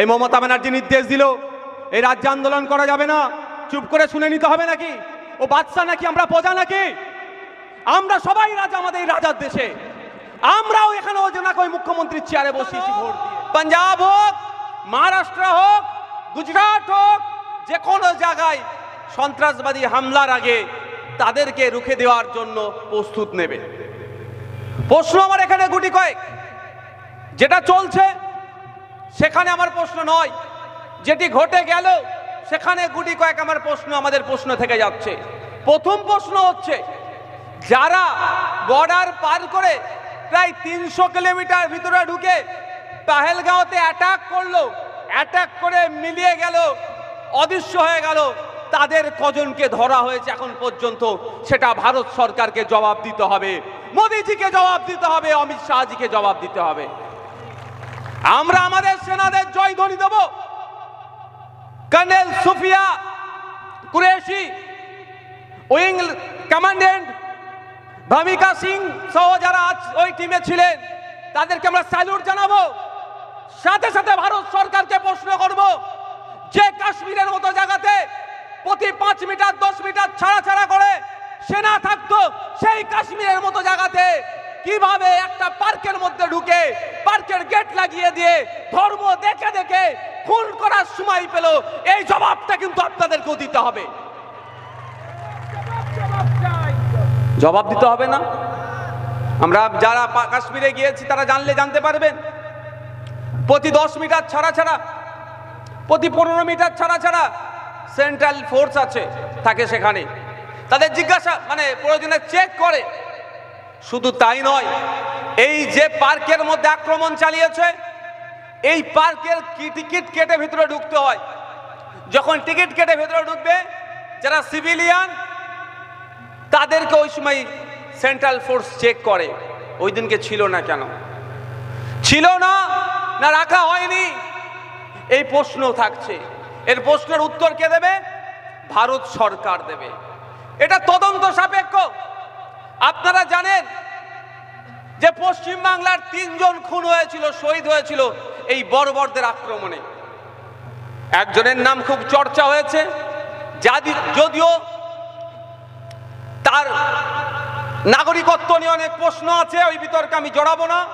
এই মমতা ব্যানার্জি নির্দেশ দিল, এই রাজ্যে আন্দোলন করা যাবে না। চুপ করে শুনে নিতে হবে নাকি? ও বাচ্চা নাকি, আমরা প্রজা নাকি? আমরা সবাই রাজা আমাদের এই রাজার দেশে। আমরাও এখানে ওজনাকে ওই মুখ্যমন্ত্রীর চেয়ারে বসিয়েছি ভোট পাঞ্জাব হোক, মহারাষ্ট্র হোক, গুজরাট হোক, যে কোনো জায়গায় সন্ত্রাসবাদী হামলার আগে তাদেরকে রুখে দেওয়ার জন্য প্রস্তুত নেবে। প্রশ্ন আমার এখানে গুটি কয়েক। যেটা চলছে সেখানে আমার প্রশ্ন নয়। যেটি ঘটে গেল, সেখানে গুটি কয়েক আমার প্রশ্ন আমাদের প্রশ্ন থেকে যাচ্ছে। প্রথম প্রশ্ন হচ্ছে, যারা বর্ডার পার করে প্রায় তিনশো কিলোমিটার ভিতরে ঢুকে পাহেলগাঁওতে অ্যাটাক করল অ্যাটাক করে মিলিয়ে গেল, অদৃশ্য হয়ে গেল, তাদের কজনকে ধরা হয়েছে এখন পর্যন্ত, সেটা ভারত সরকারকে জবাব দিতে হবে। মোদিজিকে জবাব দিতে হবে, অমিত শাহজিকে জবাব দিতে হবে। আমরা আমাদের সেনাদের জয় ধ্বনি দেব। Colonel Sofiya Qureshi, wing commandant Bhumika Singh সহ যারা আজ ওই টিমে ছিলেন, তাদেরকে আমরা স্যালুট জানাব। সাথে সাথে ভারত সরকারকে প্রশ্ন করব, যে কাশ্মীরের মতো জায়গাতে প্রতি পাঁচ মিটার, দশ মিটার ছাড়া ছাড়া করে সেনা থাকতো, সেই কাশ্মীরের মতো জায়গাতে কীভাবে একটা পার্কের মধ্যে ঢুকে পার্কের গেট লাগিয়ে দিয়ে ধর্ম দেখে দেখে খুন করার সময় পেল, এই জবাবটা কিন্তু আপনাদেরকেও দিতে হবে। জবাব দিতে হবে না? আমরা যারা কাশ্মীরে গিয়েছি, তারা জানলে জানতে পারবেন। প্রতি দশ মিটার ছাড়া ছাড়া, প্রতি পনেরো মিটার ছাড়া ছাড়া সেন্ট্রাল ফোর্স আছে, থাকে সেখানে। তাদের জিজ্ঞাসা মানে প্রয়োজনে চেক করে। শুধু তাই নয়, এই যে পার্কের মধ্যে আক্রমণ চালিয়েছে, এই পার্কের কি টিকিট কেটে ভিতরে ঢুকতে হয়? যখন টিকিট কেটে ভেতরে ঢুকবে, যারা সিভিলিয়ান, তাদেরকে ওই সময় সেন্ট্রাল ফোর্স চেক করে। ওই দিনকে ছিল না কেন? ছিল না না রাখা হয়নি। এই প্রশ্ন থাকছে। এর প্রশ্নের উত্তর কে দেবে? ভারত সরকার দেবে। এটা তদন্ত সাপেক্ষ। আপনারা জানেন যে পশ্চিম বাংলার তিনজন খুন হয়েছিল, শহীদ হয়েছিল এই বর্বরদের আক্রমণে। একজনের নাম খুব চর্চা হয়েছে, যাদি- যদিও তার নাগরিকত্ব নিয়ে অনেক প্রশ্ন আছে, ওই বিতর্কে আমি জড়াবো না।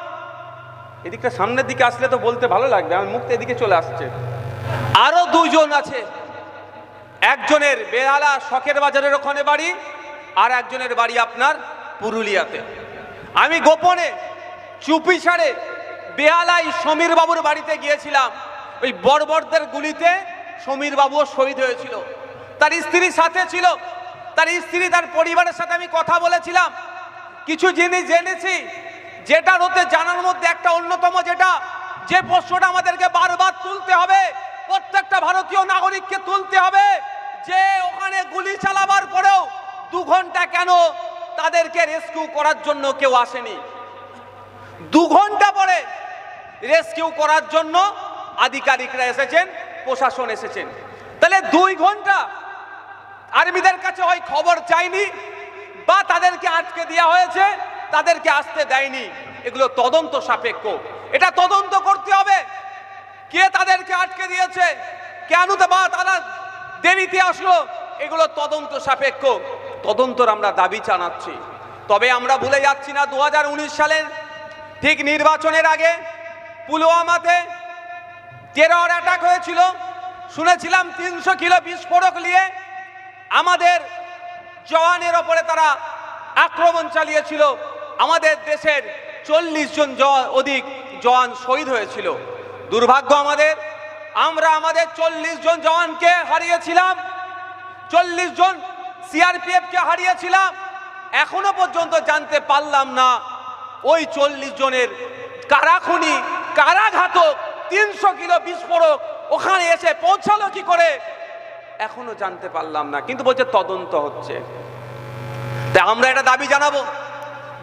এদিকটা সামনের দিকে আসলে তো বলতে ভালো লাগবে, আমার মুখটা এদিকে চলে আসছে। আরও দুজন আছে, একজনের বেহালা শখের বাজারের ওখানে বাড়ি আর একজনের বাড়ি আপনার পুরুলিয়াতে। আমি গোপনে চুপি সারে বেহালাই সমীর বাবুর বাড়িতে গিয়েছিলাম। ওই বর্বরদের গুলিতে সমীর বাবুও শহীদ হয়েছিল। তার স্ত্রী সাথে ছিল। তার স্ত্রী তার পরিবারের সাথে আমি কথা বলেছিলাম। কিছু জিনিস জেনেছি। যেটার হতে জানার মধ্যে একটা অন্যতম যেটা, যে প্রশ্নটা আমাদেরকে বারবার তুলতে হবে। প্রত্যেকটা ভারতীয় নাগরিককে তুলতে হবে। যে ওখানে গুলি চালাবার পরেও দু ঘণ্টা কেন তাদেরকে রেস্কিউ করার জন্য কেউ আসেনি? দু ঘণ্টা পরে রেস্কিউ করার জন্য আধিকারিকরা এসেছেন, প্রশাসন এসেছেন। তাহলে দুই ঘণ্টা আর্মিদের কাছে হয় খবর চাইনি বা তাদেরকে আটকে দেওয়া হয়েছে, তাদেরকে আসতে দেয়নি। এগুলো তদন্ত সাপেক্ষ। এটা তদন্ত করতে হবে। কে তাদেরকে আটকে দিয়েছে? কেন তো বা তারা দেরিতে আসলো? এগুলো তদন্ত সাপেক্ষ। তদন্তর আমরা দাবি জানাচ্ছি। তবে আমরা ভুলে যাচ্ছি না দু সালের ঠিক নির্বাচনের আগে পুলওয়ামাতে টেরর অ্যাটাক হয়েছিল। শুনেছিলাম তিনশো কিলো বিস্ফোরক নিয়ে আমাদের জওয়ানের ওপরে তারা আক্রমণ চালিয়েছিল। আমাদের দেশের চল্লিশ জন অধিক জওয়ান শহীদ হয়েছিল। দুর্ভাগ্য আমাদের, আমরা আমাদের চল্লিশ জন জওয়ানকে হারিয়েছিলাম। চল্লিশ জন সিআরপিএফকে হারিয়েছিলাম, এখনও পর্যন্ত জানতে পারলাম না ওই চল্লিশ জনের কারা খুনি, কারা ঘাতক, তিনশো কিলো বিস্ফোরক, ওখানে এসে পৌঁছালো কি করে? এখনও জানতে পারলাম না, কিন্তু বলছে তদন্ত হচ্ছে। তাই আমরা এটা দাবি জানাব।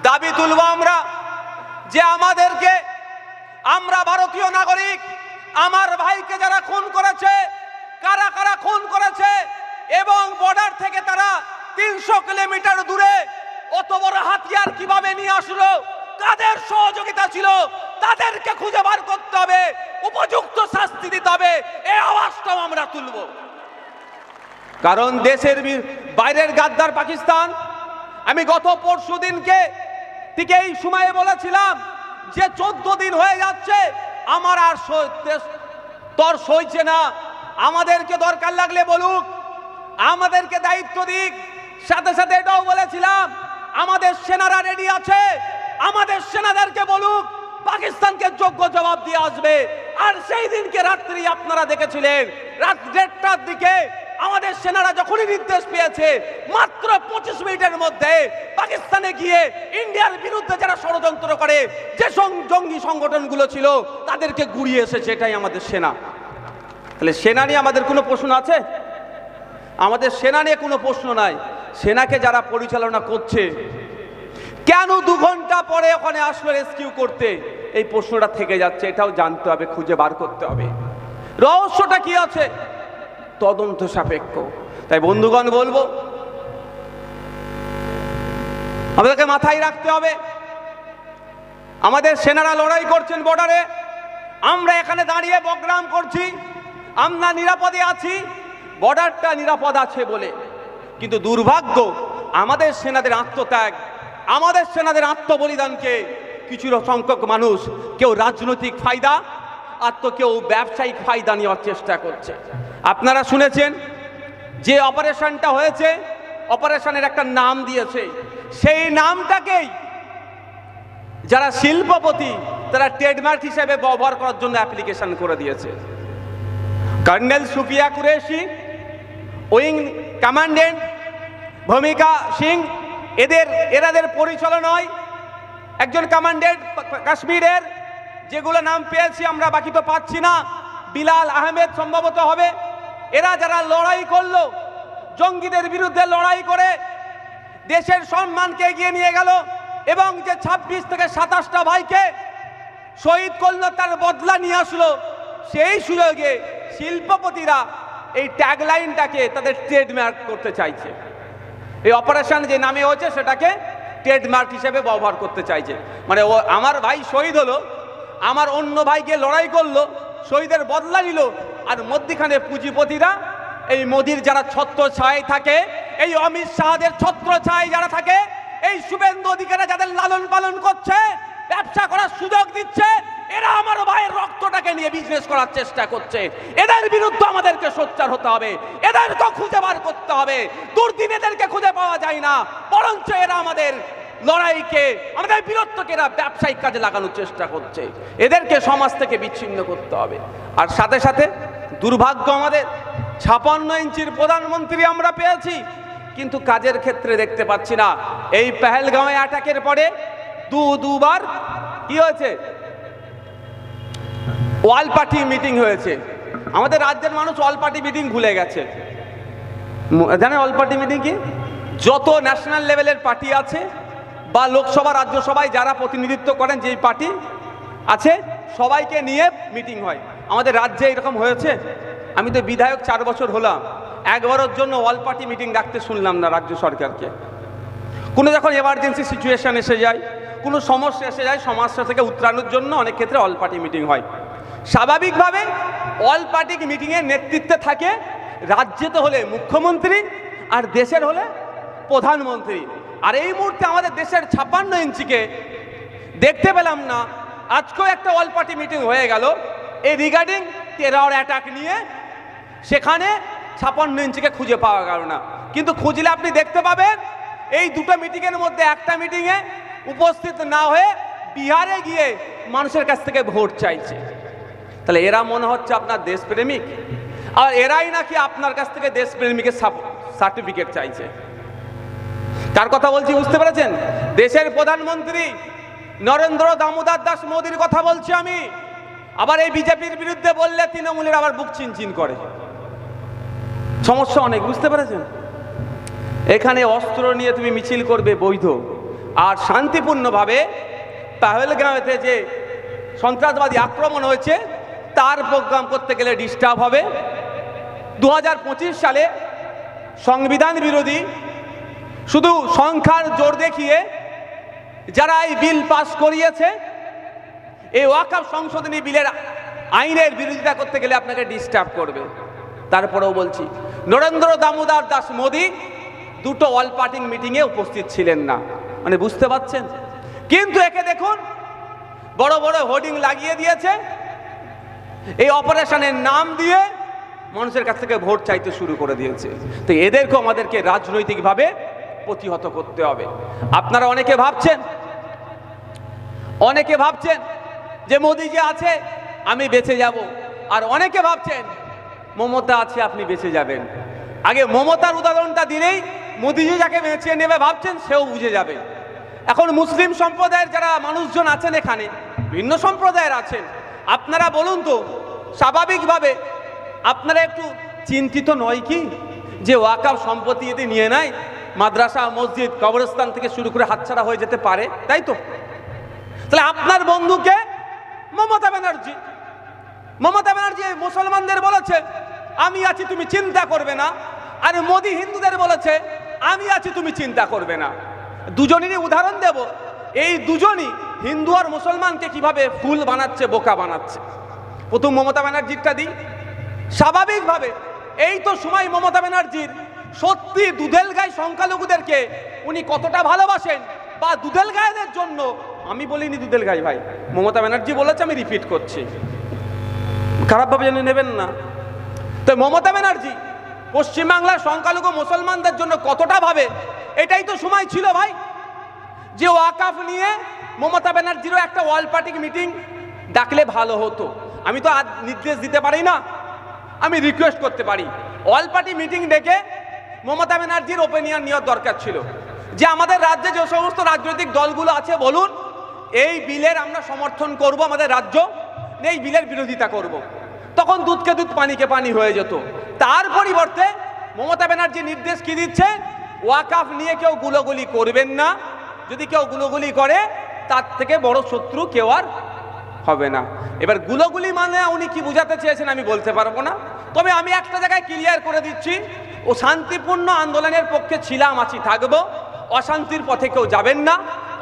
দাবি তুলবো আমরা যে আমাদেরকে, আমরা ভারতীয় নাগরিক, আমার ভাইকে যারা খুন করেছে, কারা কারা খুন করেছে এবং বর্ডার থেকে তারা তিনশো কিলোমিটার দূরে অত বড় হাতিয়ার কীভাবে নিয়ে আসলো? কাদের সহযোগিতা ছিল? তাদেরকে খুঁজে বার করতে হবে, উপযুক্ত শাস্তি দিতে হবে, এই আওয়াজটাও আমরা তুলব। কারণ দেশের বাইরের গাদ্দার পাকিস্তান, আমি গত পরশু দিনকে থেকে এই সময়ে বলেছিলাম যে চোদ্দ দিন হয়ে যাচ্ছে, আমার আর তর সইছে না। আমাদেরকে দরকার লাগলে বলুক আমাদেরকে দায়িত্ব দিক। সাথে সাথে এটাও বলেছিলাম, আমাদের সেনারা রেডি আছে, আমাদের সেনাদেরকে বলুক, পাকিস্তানকে যোগ্য জবাব দিয়ে আসবে। আর সেই দিনকে রাত্রি আপনারা দেখেছিলেন, রাত দেড়টার দিকে আমাদের সেনারা যখনই নির্দেশ পেয়েছে, মাত্র পঁচিশ মিনিটের মধ্যে পাকিস্তানে গিয়ে ইন্ডিয়ার বিরুদ্ধে যারা ষড়যন্ত্র করে, যে জঙ্গি সংগঠনগুলো ছিল, তাদেরকে গুড়িয়ে এসেছে, এটাই আমাদের সেনা। তাহলে সেনা নিয়ে আমাদের কোনো প্রশ্ন আছে? আমাদের সেনা নিয়ে কোনো প্রশ্ন নাই। সেনাকে যারা পরিচালনা করছে। কেন দু ঘণ্টা পরে ওখানে আসলো রেস্কিউ করতে? এই প্রশ্নটা থেকে যাচ্ছে, এটাও জানতে হবে, খুঁজে বার করতে হবে। রহস্যটা কি আছে? তদন্ত সাপেক্ষ। তাই বন্ধুগণ বলব, আমাদেরকে মাথায় রাখতে হবে, আমাদের সেনারা লড়াই করছেন বর্ডারে আমরা এখানে দাঁড়িয়ে বগ্রাম করছি, আমরা নিরাপদে আছি। বর্ডারটা নিরাপদ আছে বলে। কিন্তু দুর্ভাগ্য, আমাদের সেনাদের আত্মত্যাগ, আমাদের সেনাদের আত্মবলিদানকে কিছু সংখ্যক মানুষ, কেউ রাজনৈতিক ফায়দা আর তো কেউ ব্যবসায়িক ফায়দা নেওয়ার চেষ্টা করছে। আপনারা শুনেছেন, যে অপারেশনটা হয়েছে, অপারেশনের একটা নাম দিয়েছে। সেই নামটাকেই যারা শিল্পপতি, তারা ট্রেডমার্ক হিসেবে ব্যবহার করার জন্য অ্যাপ্লিকেশন করে দিয়েছে। Colonel Sofiya Qureshi wing commandant Bhumika Singh, এদের, এরাদের পরিচালনায় একজন কমান্ডেন্ট কাশ্মীরের, যেগুলো নাম পেয়েছি আমরা, বাকি তো পাচ্ছি না। বিলাল আহমেদ সম্ভবত হবে। এরা যারা লড়াই করল, জঙ্গিদের বিরুদ্ধে লড়াই করে, দেশের সম্মানকে এগিয়ে নিয়ে গেল, এবং যে ২৬ থেকে সাতাশটা ভাইকে শহীদ করল তার বদলা নিয়ে আসলো, সেই সুযোগে শিল্পপতিরা এই ট্যাগলাইনটাকে তাদের ট্রেডমার্ক করতে চাইছে। এই অপারেশন যে নামে হয়েছে, সেটাকে ট্রেডমার্ক হিসেবে ব্যবহার করতে চাইছে। মানে ও, আমার ভাই শহীদ হলো, আমার অন্য ভাইকে লড়াই করল, শহীদের বদলা নিল, আর মধ্যিখানে পুঁজিপতিরা এই মোদির যারা ছত্র ছায় থাকে, এই অমিত শাহদের ছত্র ছায় যারা থাকে, এই শুভেন্দু অধিকারা যাদের লালন পালন করছে, ব্যবসা করার সুযোগ দিচ্ছে এরা আমার ভাইয়ের রক্তটাকে নিয়ে বিজনেস করার চেষ্টা করছে। এদের বিরুদ্ধে আমাদেরকে সোচ্চার হতে হবে। এদেরকে খুঁজে বার করতে হবে। দুর্দিন এদেরকে খুঁজে পাওয়া যায় না। বরঞ্চ এরা আমাদের লড়াইকে, আমাদের বীরত্বকে এরা ব্যবসায়িক কাজে লাগানোর চেষ্টা করছে। এদেরকে সমাজ থেকে বিচ্ছিন্ন করতে হবে। আর সাথে সাথে দুর্ভাগ্য আমাদের। ছাপান্ন ইঞ্চির প্রধানমন্ত্রী আমরা পেয়েছি। কিন্তু কাজের ক্ষেত্রে দেখতে পাচ্ছি না। এই পেহেলগাঁওয়ে অ্যাটাকের পরে দু দুবার কি হয়েছে? ওয়াল পার্টি মিটিং হয়েছে। আমাদের রাজ্যের মানুষ অল পার্টি মিটিং ভুলে গেছে। জানেন অল পার্টি মিটিং কি? যত ন্যাশনাল লেভেলের পার্টি আছে বা লোকসভা, রাজ্যসভায় যারা প্রতিনিধিত্ব করেন, যেই পার্টি আছে, সবাইকে নিয়ে মিটিং হয়। আমাদের রাজ্যে এরকম হয়েছে? আমি তো বিধায়ক চার বছর হলাম। একবারের জন্য অল পার্টি মিটিং ডাকতে শুনলাম না রাজ্য সরকারকে। কোনো যখন এমার্জেন্সি সিচুয়েশন এসে যায়, কোনো সমস্যা এসে যায় সমস্যা থেকে উত্তরানোর জন্য অনেক ক্ষেত্রে অল পার্টি মিটিং হয়। স্বাভাবিকভাবে অল পার্টি মিটিংয়ের নেতৃত্বে থাকে, রাজ্যে তো হলে মুখ্যমন্ত্রী আর দেশের হলে প্রধানমন্ত্রী। আর এই মুহূর্তে আমাদের দেশের ছাপ্পান্ন ইঞ্চিকে দেখতে পেলাম না, আজকেও একটা অল পার্টি মিটিং হয়ে গেল। এই রিগার্ডিং টেরর অ্যাটাক নিয়ে সেখানে ছাপান্ন ইঞ্চিকে খুঁজে পাওয়া গেল না। কিন্তু খুঁজলে আপনি দেখতে পাবেন, এই দুটো মিটিংয়ের মধ্যে একটা মিটিংয়ে উপস্থিত না হয়ে বিহারে গিয়ে মানুষের কাছ থেকে ভোট চাইছে। তাহলে এরা মনে হচ্ছে আপনার দেশপ্রেমিক। আর এরাই নাকি আপনার কাছ থেকে দেশপ্রেমিকের সার্টিফিকেট চাইছে। তার কথা বলছি বুঝতে পেরেছেন? দেশের প্রধানমন্ত্রী নরেন্দ্র দামোদর দাস মোদীর কথা বলছি আমি। আবার এই বিজেপির বিরুদ্ধে বললে তৃণমূলের আবার বুক চিনচিন করে। সমস্যা অনেক, বুঝতে পেরেছেন? এখানে অস্ত্র নিয়ে তুমি মিছিল করবে বৈধ। আর শান্তিপূর্ণভাবে পাহেলগাঁওতে যে সন্ত্রাসবাদী আক্রমণ হয়েছে তার প্রোগ্রাম করতে গেলে ডিস্টার্ব হবে। দু হাজার পঁচিশ সালে সংবিধান বিরোধী শুধু সংখ্যার জোর দেখিয়ে যারা এই বিল পাস করিয়েছে, এই ওয়াকাফ সংশোধনী বিলের আইনের বিরোধিতা করতে গেলে আপনাকে ডিস্টার্ব করবে। তারপরেও বলছি, নরেন্দ্র দামোদর দাস মোদী দুটো অল পার্টিং মিটিংয়ে উপস্থিত ছিলেন না। মানে বুঝতে পারছেন? কিন্তু একে দেখুন, বড় বড় হোর্ডিং লাগিয়ে দিয়েছে। এই অপারেশনের নাম দিয়ে মানুষের কাছ থেকে ভোট চাইতে শুরু করে দিয়েছে। তো এদেরকেও আমাদেরকে রাজনৈতিকভাবে প্রতিহত করতে হবে। আপনারা অনেকে ভাবছেন অনেকে ভাবছেন যে মোদি যে আছে, আমি বেঁচে যাব। আর অনেকে ভাবছেন, মমতা আছে, আপনি বেঁচে যাবেন। আগে মমতার উদাহরণটা দিলেই মোদিজি যাকে বেঁচে নেবে ভাবছেন, সেও বুঝে যাবে। এখন মুসলিম সম্প্রদায়ের যারা মানুষজন আছেন এখানে, ভিন্ন সম্প্রদায়ের আছেন আপনারা বলুন তো, স্বাভাবিকভাবে আপনারা একটু চিন্তিত নয় কি? যে ওয়াকাফ সম্পত্তি যদি নিয়ে নেয়, মাদ্রাসা, মসজিদ, কবরস্থান থেকে শুরু করে হাতছাড়া হয়ে যেতে পারে, তাই তো? তাহলে আপনার বন্ধুকে মমতা ব্যানার্জি মমতা ব্যানার্জি মুসলমানদের বলেছে, আমি আছি, তুমি চিন্তা করবে না। আর মোদি হিন্দুদের বলেছে, আমি আছি, তুমি চিন্তা করবে না। দুজনেরই উদাহরণ দেব। এই দুজনই হিন্দু আর মুসলমানকে কীভাবে ফুল বানাচ্ছে, বোকা বানাচ্ছে? প্রথম মমতা ব্যানার্জিরটা দিই। স্বাভাবিকভাবে এই তো সময় মমতা ব্যানার্জির। সত্যি দুধেল গাই সংখ্যালঘুদেরকে উনি কতটা ভালোবাসেন বা দুধেল গায়েদের জন্য? আমি বলিনি দুধেল গাই ভাই। মমতা ব্যানার্জি বলেছে, আমি রিপিট করছি। খারাপভাবে জেনে নেবেন না। তো মমতা ব্যানার্জি পশ্চিমবাংলার সংখ্যালঘু মুসলমানদের জন্য কতটা ভাবে? এটাই তো সময় ছিল ভাই। যে ওয়াকাফ নিয়ে মমতা ব্যানার্জিরও একটা ওয়াল পার্টি মিটিং ডাকলে ভালো হতো। আমি তো আজ নির্দেশ দিতে পারি না, আমি রিকোয়েস্ট করতে পারি। অল পার্টি মিটিং ডেকে মমতা ব্যানার্জির ওপিনিয়ন নেওয়ার দরকার ছিল। যে আমাদের রাজ্যে যে সমস্ত রাজনৈতিক দলগুলো আছে, বলুন, এই বিলের আমরা সমর্থন করব, আমাদের রাজ্য এই বিলের বিরোধিতা করব। তখন দুধকে দুধ পানিকে পানি হয়ে যেত। তার পরিবর্তে মমতা ব্যানার্জি নির্দেশ কি দিচ্ছে? ওয়াকাফ নিয়ে কেউ গুলোগুলি করবেন না। যদি কেউ গুলোগুলি করে, তার থেকে বড় শত্রু কেউ আর হবে না। এবার গুলোগুলি মানে উনি কি বুঝাতে চেয়েছেন আমি বলতে পারব না। তবে আমি একটা জায়গায় ক্লিয়ার করে দিচ্ছি, ও শান্তিপূর্ণ আন্দোলনের পক্ষে ছিলাম, আছি, থাকব। অশান্তির পথে কেউ যাবেন না।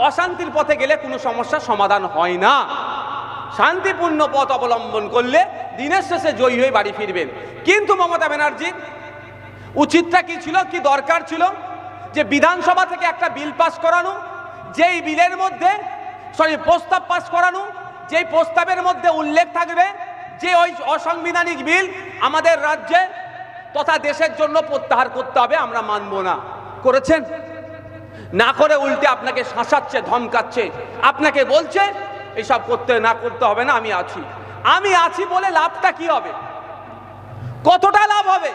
অশান্তির পথে গেলে কোনো সমস্যার সমাধান হয় না। শান্তিপূর্ণ পথ অবলম্বন করলে দিনের শেষে জয়ী হয়ে বাড়ি ফিরবেন। কিন্তু মমতা ব্যানার্জি, উচিতটা কি ছিল, কি দরকার ছিল? যে বিধানসভা থেকে একটা বিল পাস করানো যেই বিলের মধ্যে সরি প্রস্তাব পাস করানো, যেই প্রস্তাবের মধ্যে উল্লেখ থাকবে যে ওই অসাংবিধানিক বিল আমাদের রাজ্যে তথা দেশের জন্য প্রত্যাহার করতে হবে, আমরা মানব না। করেছেন? না করে উল্টে আপনাকে শাসাচ্ছে, ধমকাচ্ছে, আপনাকে বলছে, এসব করতে না করতে হবে না, আমি আছি। আমি আছি বলে লাভটা কি হবে? কতটা লাভ হবে?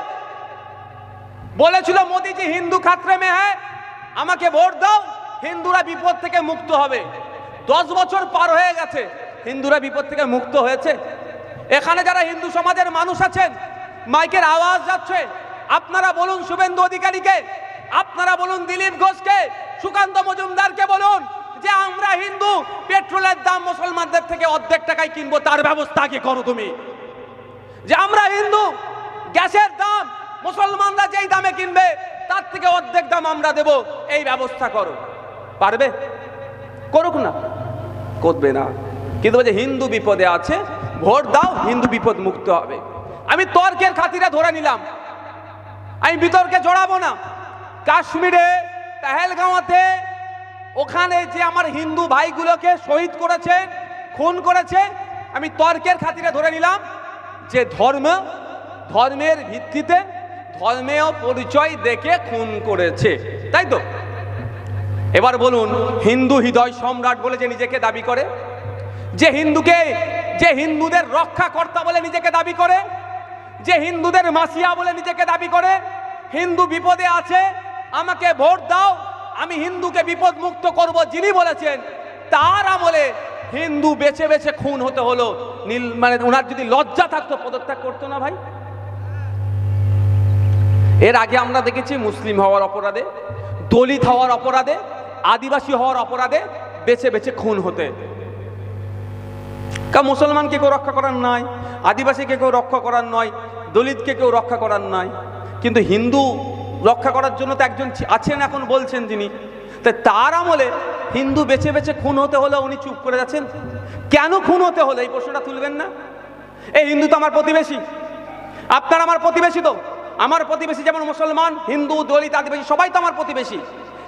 বলেছিল মোদিজি, হিন্দু খাত্রে মে হ্যাঁ আমাকে ভোট দাও। হিন্দুরা বিপদ থেকে মুক্ত হবে। দশ বছর পার হয়ে গেছে, হিন্দুরা বিপদ থেকে মুক্ত হয়েছে। এখানে যারা হিন্দু সমাজের মানুষ আছেন, মাইকের আওয়াজ যাচ্ছে। আপনারা বলুন শুভেন্দু অধিকারীকে, আপনারা বলুন দিলীপ ঘোষকে, সুকান্ত মজুমদারকে বলুন যে আমরা হিন্দু, পেট্রোলের দাম মুসলমানদের থেকে অর্ধেক টাকায় কিনবো, তার ব্যবস্থা কি করো তুমি। যে আমরা হিন্দু, গ্যাসের দাম, মুসলমানরা যেই দামে কিনবে, তার থেকে অর্ধেক দাম আমরা দেব, এই ব্যবস্থা করো। পারবে? করুক না। করবে না। কিন্তু বলছে, হিন্দু বিপদে আছে, ভোট দাও, হিন্দু বিপদ মুক্ত হবে। আমি তর্কের খাতিরে ধরে নিলাম। আমি বিতর্কে জড়াবো না। কাশ্মীরে, পেহেলগাঁওতে, ওখানে যে আমার হিন্দু ভাইগুলোকে শহীদ করেছে, খুন করেছে, আমি তর্কের খাতিরে ধরে নিলাম যে ধর্ম, ধর্মের ভিত্তিতে ধর্মেও পরিচয় দেখে খুন করেছে। তাই তো? এবার বলুন, হিন্দু হৃদয় সম্রাট বলে যে নিজেকে দাবি করে? যে হিন্দুকে, যে হিন্দুদের রক্ষাকর্তা বলে নিজেকে দাবি করে? যে হিন্দুদের মাসিয়া বলে নিজেকে দাবি করে? হিন্দু বিপদে আছে, আমাকে ভোট দাও, আমি হিন্দুকে বিপদ মুক্ত করব যিনি বলেছেন, তার আমলে হিন্দু বেছে বেছে খুন হতে হলো। নীল মানে ওনার যদি লজ্জা থাকতো, পদত্যাগ করতো না ভাই? এর আগে আমরা দেখেছি মুসলিম হওয়ার অপরাধে। দলিত হওয়ার অপরাধে, আদিবাসী হওয়ার অপরাধে বেছে বেছে খুন হতে। কা মুসলমানকে কেউ রক্ষা করার নয় আদিবাসীকে কেউ রক্ষা করার নয় দলিতকে কেউ রক্ষা করার নয় কিন্তু হিন্দু রক্ষা করার জন্য তো একজন আছেন এখন বলছেন তিনি। তাই তার আমলে হিন্দু বেছে বেছে খুন হতে হলে উনি চুপ করে যাচ্ছেন। কেন খুন হতে হলে? এই প্রশ্নটা তুলবেন না? এই হিন্দু তো আমার প্রতিবেশী। আপনার আমার প্রতিবেশী তো? আমার প্রতিবেশী যেমন মুসলমান, হিন্দু, দলিত, আদিবাসী, সবাই তো আমার প্রতিবেশী।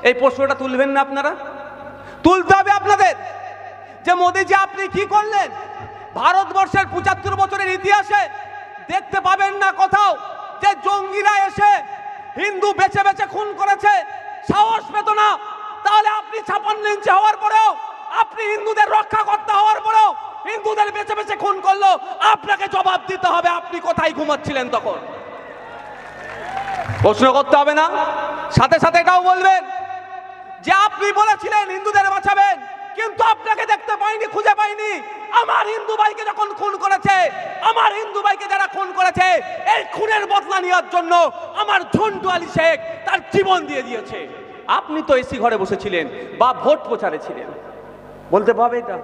এই প্রশ্নটা তুলবেন না আপনারা? তুলতে হবে আপনাদের যে মোদীজি আপনি কি করলেন? ভারতবর্ষের পঁচাত্তর বছরের ইতিহাসে দেখতে পাবেন না কোথাও যে জঙ্গিরা এসে হিন্দু বেছে বেছে খুন করেছে। সাহস পেত না। তাহলে আপনি ছাপান্ন ইঞ্চি হওয়ার পরেও, আপনি হিন্দুদের রক্ষা করতে হওয়ার পরেও হিন্দুদের বেছে বেছে খুন করল। আপনাকে জবাব দিতে হবে, আপনি কোথায় ঘুমাচ্ছিলেন তখন? প্রশ্ন করতে হবে না। সাথে সাথে এটাও বলবেন যে আপনি বলেছিলেন হিন্দুদের বাঁচাবেন, কিন্তু আপনাকে দেখতে পাইনি, খুঁজে পাইনি। আমার হিন্দু ভাইকে যখন খুন করেছে, আমার হিন্দু ভাইকে যারা খুন করেছে, এই খুনের বদলা নেওয়ার জন্য আমার ঝন্টু আলী শেখ তার জীবন দিয়ে দিয়েছে। আপনি তো এসি ঘরে বসেছিলেন বা ভোট প্রচারে ছিলেন। বলতে পারবে এটা?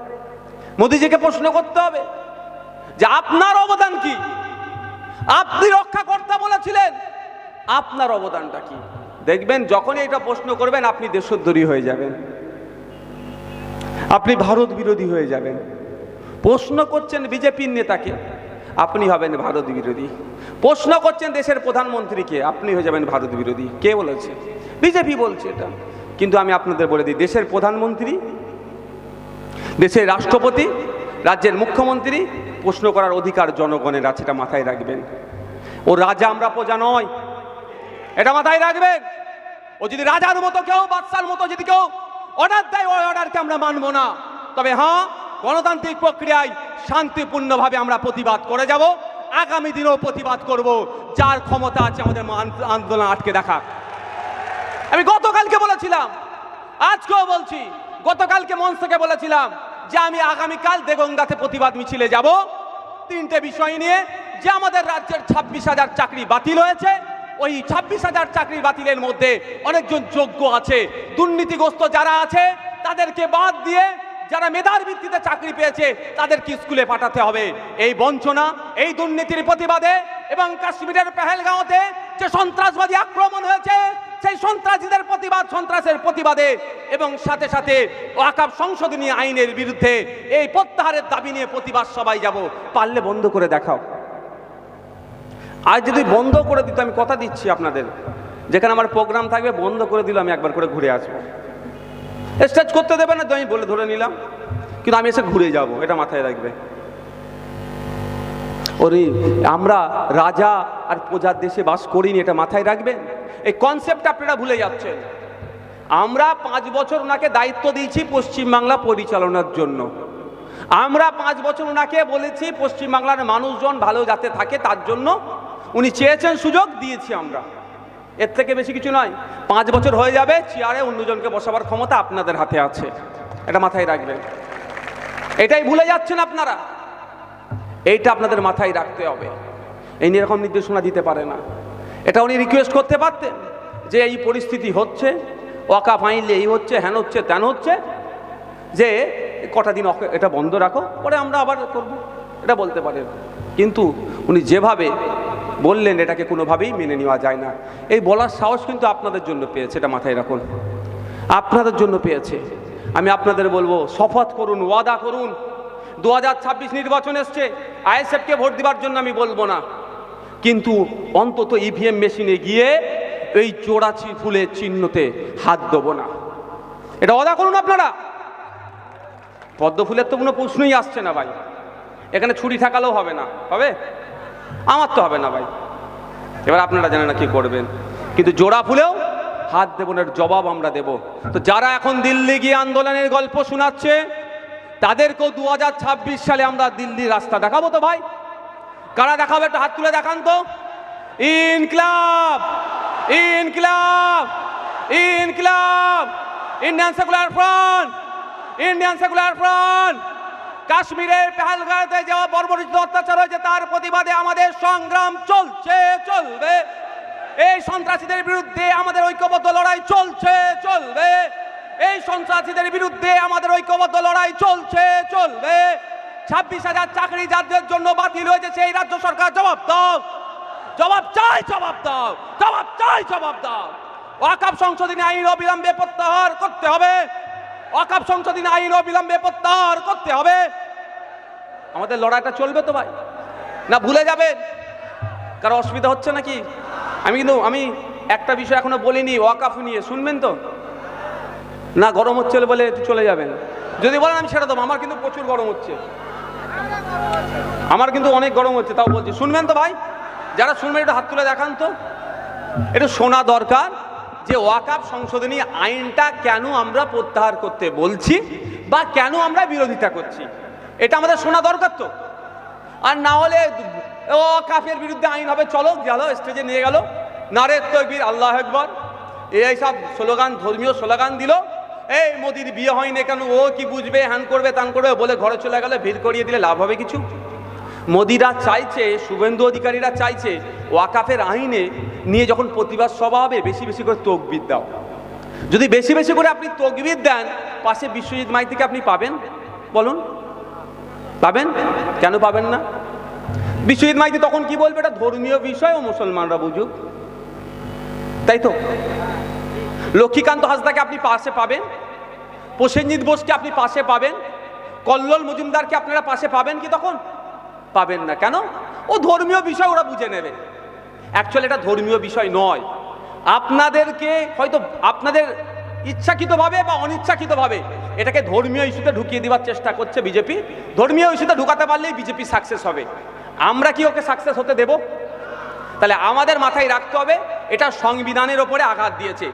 মোদিজিকে প্রশ্ন করতে হবে যে আপনার অবদান কি? আপনি রক্ষা করতে বলেছিলেন আপনার অবদানটা কি? দেখবেন যখনই এটা প্রশ্ন করবেন, আপনি দেশোদ্দরী হয়ে যাবেন। আপনি ভারত বিরোধী হয়ে যাবেন। প্রশ্ন করছেন বিজেপির নেতাকে, আপনি হবেন ভারত বিরোধী। প্রশ্ন করছেন দেশের প্রধানমন্ত্রীকে, আপনি হয়ে যাবেন ভারত বিরোধী। কে বলেছে? বিজেপি বলছে এটা। কিন্তু আমি আপনাদের বলে দিই, দেশের প্রধানমন্ত্রী, দেশের রাষ্ট্রপতি, রাজ্যের মুখ্যমন্ত্রী, প্রশ্ন করার অধিকার জনগণের আছে, এটা মাথায় রাখবেন। ও রাজা আমরা প্রজা নয়। এটা মাথায় রাখবেন। ও যদি রাজার মতো কেউ, বাদশার মতো যদি কেউ, অর্ডার দেয়, ওই অর্ডারকে আমরা মানবো না। তবে হ্যাঁ গণতান্ত্রিক প্রক্রিয়ায় শান্তিপূর্ণভাবে আমরা প্রতিবাদ করে যাব। আগামী দিনেও প্রতিবাদ করব। যার ক্ষমতা আছে আমাদের আন্দোলন আটকে রাখা আমি গতকালকে বলেছিলাম, আজকেও বলছি, গতকালকে মঞ্চ থেকে বলেছিলাম যে আমি আগামীকাল দেগঙ্গাতে প্রতিবাদ মিছিলে যাব। তিনটে বিষয় নিয়ে যে আমাদের রাজ্যের ছাব্বিশ হাজার চাকরি বাতিল হয়েছে। ওই ছাব্বিশ হাজার চাকরি বাতিলের মধ্যে অনেকজন যোগ্য আছে। দুর্নীতিগ্রস্ত যারা আছে, তাদেরকে বাদ দিয়ে যারা মেধার ভিত্তিতে চাকরি পেয়েছে, তাদেরকে স্কুলে পাঠাতে হবে। এই বঞ্চনা, এই দুর্নীতির প্রতিবাদে এবং কাশ্মীরের পেহেলগাঁওতে যে সন্ত্রাসবাদী আক্রমণ হয়েছে, সেই সন্ত্রাসীদের প্রতিবাদ সন্ত্রাসের প্রতিবাদে এবং সাথে সাথে ওয়াকাব সংশোধনী আইনের বিরুদ্ধে এই প্রত্যাহারের দাবি নিয়ে প্রতিবাদ সবাই যাব। পারলে বন্ধ করে দেখাও। আজ যদি বন্ধ করে দিত, আমি কথা দিচ্ছি আপনাদের। যেখানে আমার প্রোগ্রাম থাকবে, বন্ধ করে দিল, আমি একবার করে ঘুরে আসব। স্টেজ করতে দেবে না তো আমি বলে ধরে নিলাম। কিন্তু আমি এসে ঘুরে যাব, এটা মাথায় রাখবে। ওরে, আমরা রাজা আর প্রজার দেশে বাস করিনি, এটা মাথায় রাখবেন এই কনসেপ্ট আপনারা ভুলে যাচ্ছেন। আমরা পাঁচ বছর ওনাকে দায়িত্ব দিয়েছি পশ্চিমবাংলা পরিচালনার জন্য। আমরা পাঁচ বছর ওনাকে বলেছি পশ্চিমবাংলার মানুষজন ভালো যাতে থাকে, তার জন্য উনি চেয়েছেন সুযোগ, দিয়েছি আমরা। এর থেকে বেশি কিছু নয়। পাঁচ বছর হয়ে যাবে, চেয়ারে অন্যজনকে বসাবার ক্ষমতা আপনাদের হাতে আছে। এটা মাথায় রাখবেন। এটাই ভুলে যাচ্ছেন আপনারা। এইটা আপনাদের মাথায় রাখতে হবে। এই নিয়ে এরকম নির্দেশনা দিতে পারে না। এটা উনি রিকোয়েস্ট করতে পারতেন যে এই পরিস্থিতি হচ্ছে, ওয়াকা ফাইনলে এই হচ্ছে, হ্যান হচ্ছে, ত্যান হচ্ছে, যে কটা দিন এটা বন্ধ রাখো, পরে আমরা আবার করব। এটা বলতে পারেন। কিন্তু উনি যেভাবে বললেন, এটাকে কোনোভাবেই মেনে নেওয়া যায় না। এই বলার সাহস কিন্তু আপনাদের জন্য পেয়েছে, এটা মাথায় রাখুন। আপনাদের জন্য পেয়েছে। আমি আপনাদের বলব শপথ করুন, ওয়াদা করুন। দু হাজার ছাব্বিশ নির্বাচন এসছে, আইএসএফকে ভোট দেওয়ার জন্য আমি বলব না। কিন্তু অন্তত ইভিএম মেশিনে গিয়ে এই চোরাচি ফুলের চিহ্নতে হাত দেবো না। এটা ওয়াদা করুন আপনারা। পদ্ম ফুলের তো কোনো প্রশ্নই আসছে না ভাই। এখানে ছুরি থাকালেও হবে না। হবে? আমার তো হবে না ভাই। এবার আপনারা জানেন না কি করবেন। কিন্তু জোড়া ফুলেও হাত দেবো না জবাব আমরা দেব। তো যারা এখন দিল্লি গিয়ে আন্দোলনের গল্প শোনাচ্ছে, তাদেরকেও দু হাজার ছাব্বিশ সালে আমরা দিল্লির রাস্তা দেখাবো তো ভাই। কারা দেখাবে একটু হাত তুলে দেখান তো। ইনক্লাব ইনক্লাব ইনক্লাব Indian Secular Front Indian Secular Front কাশ্মীরের পেহালগাঁতে যাওয়া বর্বরিত অত্যাচার হয়েছে, তার প্রতিবাদে আমাদের সংগ্রাম চলছে, চলবে। এই সন্ত্রাসীদের বিরুদ্ধে আমাদের ঐক্যবদ্ধ লড়াই চলছে, চলবে। এই সন্ত্রাসীদের বিরুদ্ধে আমাদের ঐক্যবদ্ধ লড়াই চলছে, চলবে। ছাব্বিশ হাজার চাকরি যাদের জন্য বাতিল হয়েছে, সেই রাজ্য সরকার জবাব দাও। জবাব চাই, জবাব দাও। জবাব চাই, জবাব দাও। ওয়াকাব সংশোধনী আইন অবিলম্বে প্রত্যাহার করতে হবে। ওয়াকাব সংশোধনী আইন অবিলম্বে প্রত্যাহার করতে হবে। আমাদের লড়াইটা চলবে তো ভাই। না, ভুলে যাবেন। কারও অসুবিধা হচ্ছে নাকি? আমি কিন্তু, আমি একটা বিষয় এখনও বলিনি, ওয়াকাফ নিয়ে। শুনবেন তো? না, গরম হচ্ছে বলে চলে যাবেন। যদি বলেন আমি সেটা দেবো, আমার কিন্তু প্রচুর গরম হচ্ছে। আমার কিন্তু অনেক গরম হচ্ছে, তাও বলছি। শুনবেন তো ভাই? যারা শুনবেন, একটু হাত তুলে দেখান তো। একটু শোনা দরকার। যে ওয়াকাপ সংশোধনী আইনটা কেন আমরা প্রত্যাহার করতে বলছি বা কেন আমরা বিরোধিতা করছি? এটা আমাদের শোনা দরকার তো। আর না হলে ও কাফের বিরুদ্ধে আইন হবে, চলো গেল স্টেজে নিয়ে গেল। নারে তকবীর, আল্লাহ একবার এই সব স্লোগান, ধর্মীয় স্লোগান দিল। এই মোদির বিয়ে হয়নি কেন? ও কি বুঝবে, হ্যান করবে তান করবে? বলে ঘরে চলে গেলে, ভিড় করিয়ে দিলে লাভ হবে কিছু? মোদিরা চাইছে, শুভেন্দু অধিকারীরা চাইছে ওয়াকাফের আইনে নিয়ে যখন প্রতিবাদ সভা হবে বেশি বেশি করে তকবির দাও। যদি বেশি বেশি করে আপনি তকবির দেন, পাশে বিশ্বজিৎ মাইতিকে আপনি পাবেন? বলুন। পাবেন? কেন পাবেন না? বিশ্বজিৎ মাইতি তখন কি বলবে? এটা ধর্মীয় বিষয় ও মুসলমানরা বুঝুক। তাই তো? লক্ষ্মীকান্ত হাসদাকে আপনি পাশে পাবেন। প্রসেনজিৎ বোসকে আপনি পাশে পাবেন। কল্লোল মজুমদারকে আপনারা পাশে পাবেন কি তখন? পাবেন না। কেন? ও ধর্মীয় বিষয় ওরা বুঝে নেবে। অ্যাকচুয়ালি এটা ধর্মীয় বিষয় নয়। আপনাদেরকে হয়তো আপনাদের ইচ্ছাকৃতভাবে বা অনিচ্ছাকৃতভাবে এটাকে ধর্মীয় ইস্যুতে ঢুকিয়ে দেওয়ার চেষ্টা করছে বিজেপি। ধর্মীয় ইস্যুতে ঢুকাতে পারলেই বিজেপি সাকসেস হবে। আমরা কি ওকে সাকসেস হতে দেব? তাহলে আমাদের মাথায় রাখতে হবে, এটা সংবিধানের ওপরে আঘাত দিয়েছে।